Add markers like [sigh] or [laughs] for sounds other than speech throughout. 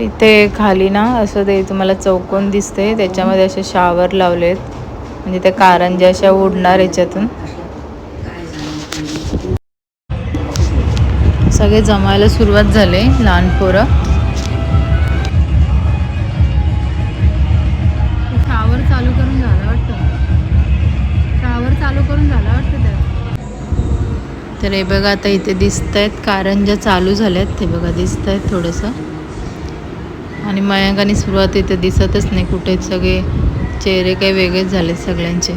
तर इथे खाली ना असं ते तुम्हाला चौकोन दिसते त्याच्यामध्ये असे शावर लावलेत. म्हणजे त्या कारंज्या अशा उडणार याच्यातून. सगळे जमायला सुरुवात झाले लहान पोरं. शावर चालू करून झालं वाटतं. शावर चालू करून झाला वाटतं त्या तर हे बघा आता इथे दिसत आहेत कारंज्या चालू झाल्यात. ते बघा दिसत आहेत थोडंसं. आणि मयंकाने सुरुवात इथे दिसतच नाही कुठेच. सगळे चेहरे काही वेगळेच झाले सगळ्यांचे.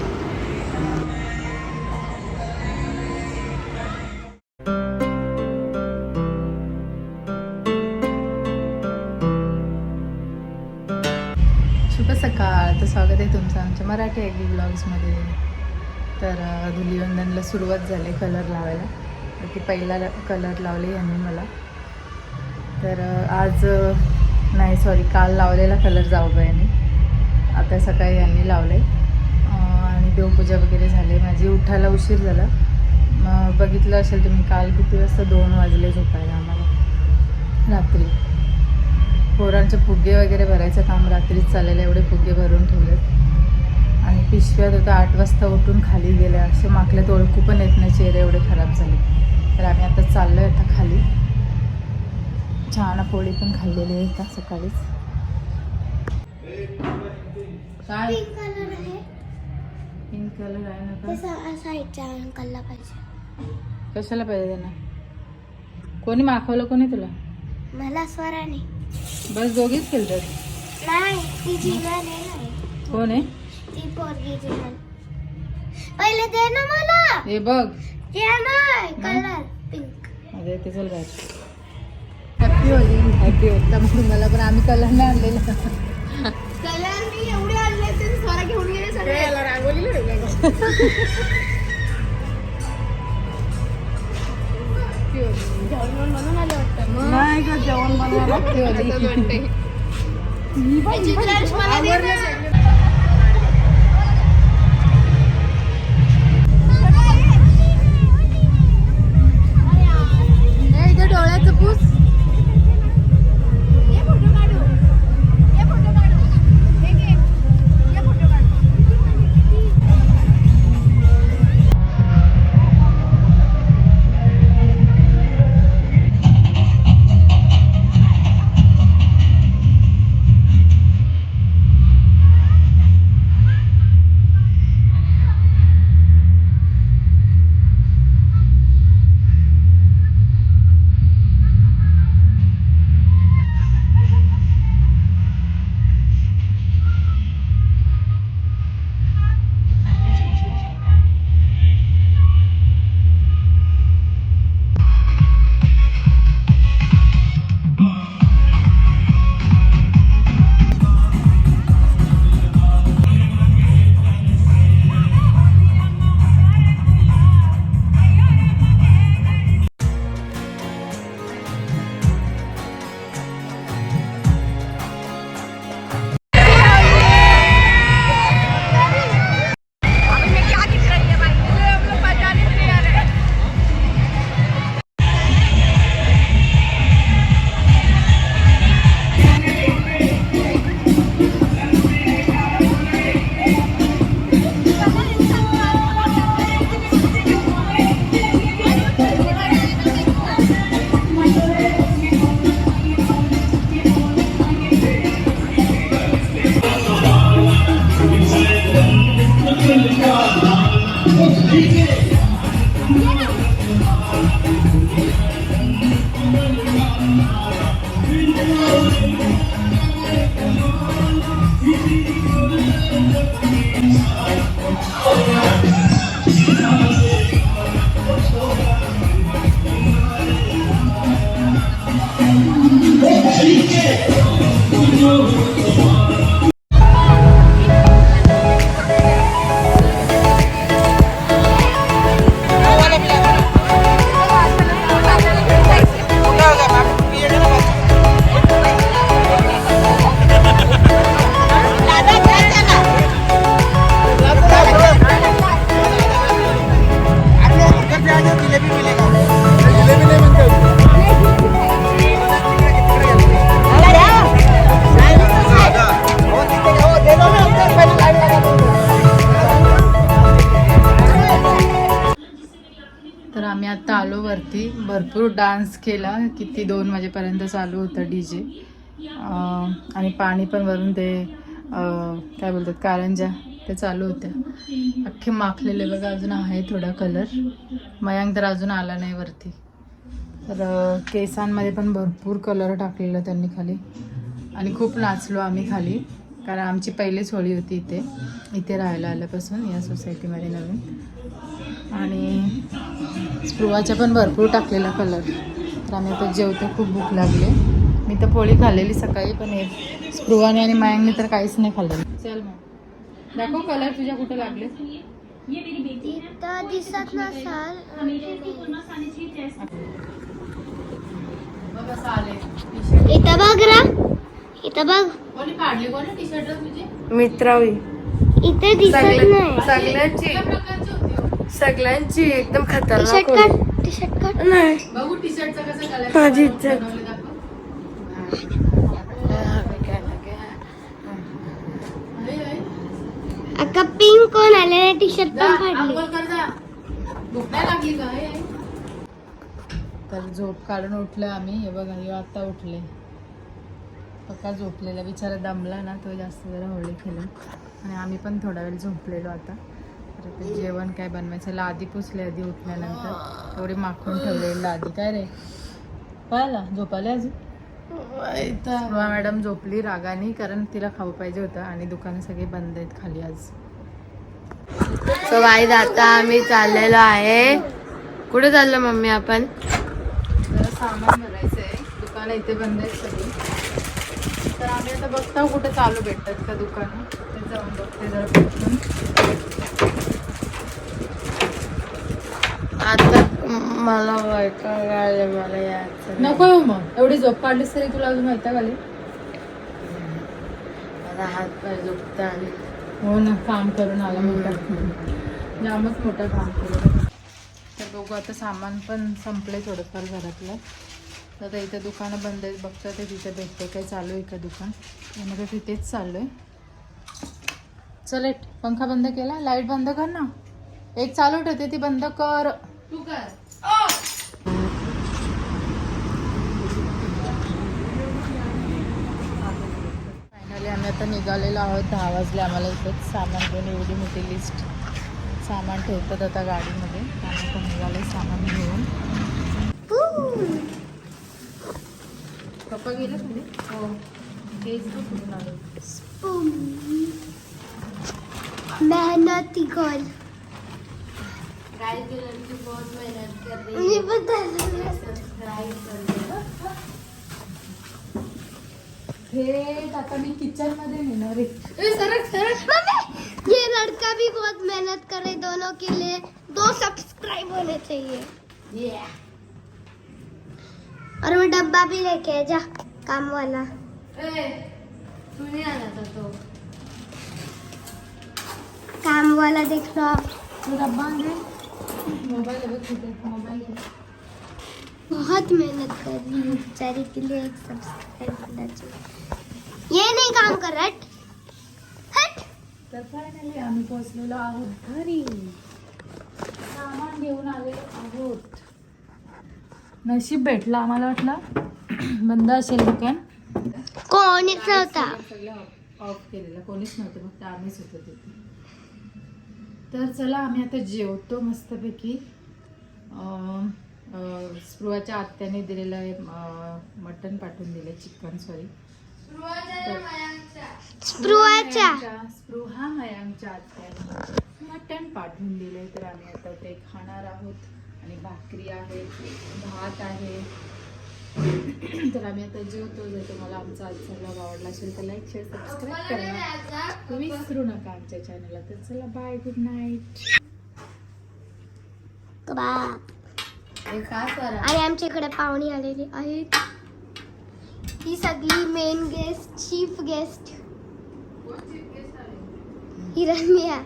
शुभ सकाळ. तर स्वागत आहे तुमचं आमच्या मराठी ॲग्री ब्लॉग्समध्ये. तर धुलीवंदनला सुरुवात झाली कलर लावायला. तर ती पहिला कलर लावले यांनी मला. तर आज नाही सॉरी काल लावलेला कलर जाऊबाईंनी. आता सकाळी यांनी लावले आणि देवपूजा वगैरे झाली. माझी उठायला उशीर झाला. मग बघितलं असेल तुम्ही काल किती वाजता दोन वाजले झोपायला आम्हाला. रात्री. पोरांचे फुगे वगैरे भरायचं काम रात्रीच चाललेलं एवढे फुगे भरून ठेवलेत. आणि पिशव्यात होतं आठ वाजता उठून खाली गेल्या. असे माकल्यात ओळखू पण येत नाही. चेहरे एवढे खराब झाले. तर आम्ही आता चाललो आहे आता खाली. छान पोळी पण खाल्लेली आहे आता सकाळीच? काय? पिंक कलर आहे. पिंक कलर आहे ना का? तसा साईडच्या अंकलला पाहिजे. कशाला पाहिजे त्यांना? कोणी माखवलं कोणी तुला? मला स्वराने. बस दोघीच खेळतात नाही ती आहे ना कोण आहे? ती पोरगी पहिले दे ना मला. हे बघ. ते नाही कलर पिंक अरे ते चल बाहेर. हॅपी होली हॅपी होता म्हणून मला पण आम्ही कलर नाही आणलेला. कलर मी एवढे आणले ते स्वरा घेऊन गेले सगळे. आले वाटतं. नाही का जेवण बनवायला [laughs] भरपूर डान्स केला किती दोन वाजेपर्यंत चालू होतं डी जे आणि पाणी पण वरून ते काय बोलतात कारंजा ते चालू होत्या. अख्खे माखलेले बघा अजून आहे थोडा कलर मयांक तर अजून आला नाही वरती. तर केसांमध्ये पण भरपूर कलर टाकलेला त्यांनी खाली. आणि खूप नाचलो आम्ही खाली कारण आमची पहिलीच होळी होती इथे. इथे राहायला आल्यापासून या सोसायटीमध्ये नवीन. आणि स्पृहाच्या पण भरपूर टाकलेला कलर. तर आम्ही आता जेवतो खूप भूक लागली. मी तर पोळी खाल्लेली सकाळी पण हे स्पृहाने आणि मायांनी तर काहीच नाही खाल्लेलं. चल मग. दाखव कलर तुझ्या कुठे लागले? तिथं दिसत नसाल. इथं बघ रा. इथं बघ. कोणी काढले कोणी टी शर्ट तुझे? मित्रावी. इथे दिसत नाही. सगळ्यांची. सगळ्यांची एकदम खतरनाक. टी शर्ट काढ नाही. बघू टी शर्टचा कसा कलर माझी इच्छा. अक्का पिंक कोण आले टी शर्ट पण फाडली तर झोप काढून उठलं आम्ही. हे बघा हे आता उठले. पक्का झोपलेला. बिचारा दमला ना तो जास्त जरा होळी खेळून. आणि आम्ही पण थोडा वेळ झोपलेलो आता. तर ते जेवण काय बनवायचं? लादी पुसले आधी उठल्यानंतर. तेवढी माखून ठेवलेली लादी. काय रे? पाहिला? झोपाले अजून? मॅडम झोपली रागाने कारण तिला खाऊ पाहिजे होतं आणि दुकानं सगळी बंद आहेत खाली आज. सो गाईज आता आम्ही चाललेलो आहे. कुठे चाललो मम्मी आपण? जरा सामान भरायचं आहे दुकानं इथे बंद आहेत सगळी. तर आम्ही आता बघता कुठे चालू भेटतात का दुकानं. ते जाऊन बघते जरा. आता मला वैताग आले मला यायचं. नको येऊ मग. एवढी झोप काढलीस तरी तुला अजून माहिती आली. माझा हात पाय दुखता आणि हो ना काम करून आला मोठा. जामच मोठं काम केलं. तर बघू आता सामान पण संपलंय थोडंफार घरातलं. तर आता इथं दुकानं बंद आहेत. बघता ते तिथे भेटते काय चालू आहे का दुकान. आता तिथेच चालू आहे. चल पंखा बंद केला. लाइट बंद कर ना. एक चालू ठेवते ती बंद कर. तू कर. फायनली आम्ही आता निघालेलो आहोत दहा वाजले आम्हाला इथंच सामान घेऊन एवढी मोठी लिस्ट सामान ठेवतात आता गाडीमध्ये. आम्ही पण निघाले सामान घेऊन. पप्पा गेले पुढे? हो. तो कुठून आलो मेहनती कर मी पण थेट आता मी किचन मध्ये नेणार आहे मम्मी, ये लड़का भी बहुत मेहनत करे दोनों के लिए। दो सब्सक्राइब होने चाहिए। और वो डब्बा भी लेके आ जा काम वाला। तू नाही आला तर तो। काम वाला देख लो आप। तो डब्बा दे। बहुत मेहनत कर रही हूँ बेचारी के लिए एक सब्सक्राइब होना चाहिए। ये नहीं काम कर हट। हट। तर फायनली आम्ही पोहोचलेलो आहोत घरी. सामान घेऊन आलेलो आहोत. नशीब भेटलं आम्हाला वाटलं. [clears throat] बंद असेल दुकान. कोणीच नव्हता. ऑफ केलेलं कोणीच नव्हतं फक्त आम्हीच होतो तिथे. तर चला आम्ही आता जेवतो मस्तपैकी. स्पृहाच्या आत्याने दिलेलं आहे मटण पाठवून दिले चिकन सॉरी स्पृहाच्या स्पृहा मयांच्या आत्याने मटण पाठवून दिले तर आम्ही आता ते खाणार आहोत. आणि भाकरी आहे भात आहे तर आम्ही आता जेवतो जर तुम्हाला आमचा आजचा ब्लॉग आवडला असेल तर लाईक शेअर सबस्क्राईब करा. तुम्ही विसरू नका आमच्या चॅनलला तर चला बाय गुड नाईट हे आणि आमच्या इकडे पाहुणे आलेली आहेत. ही सगळी main guest chief guest Hiranya.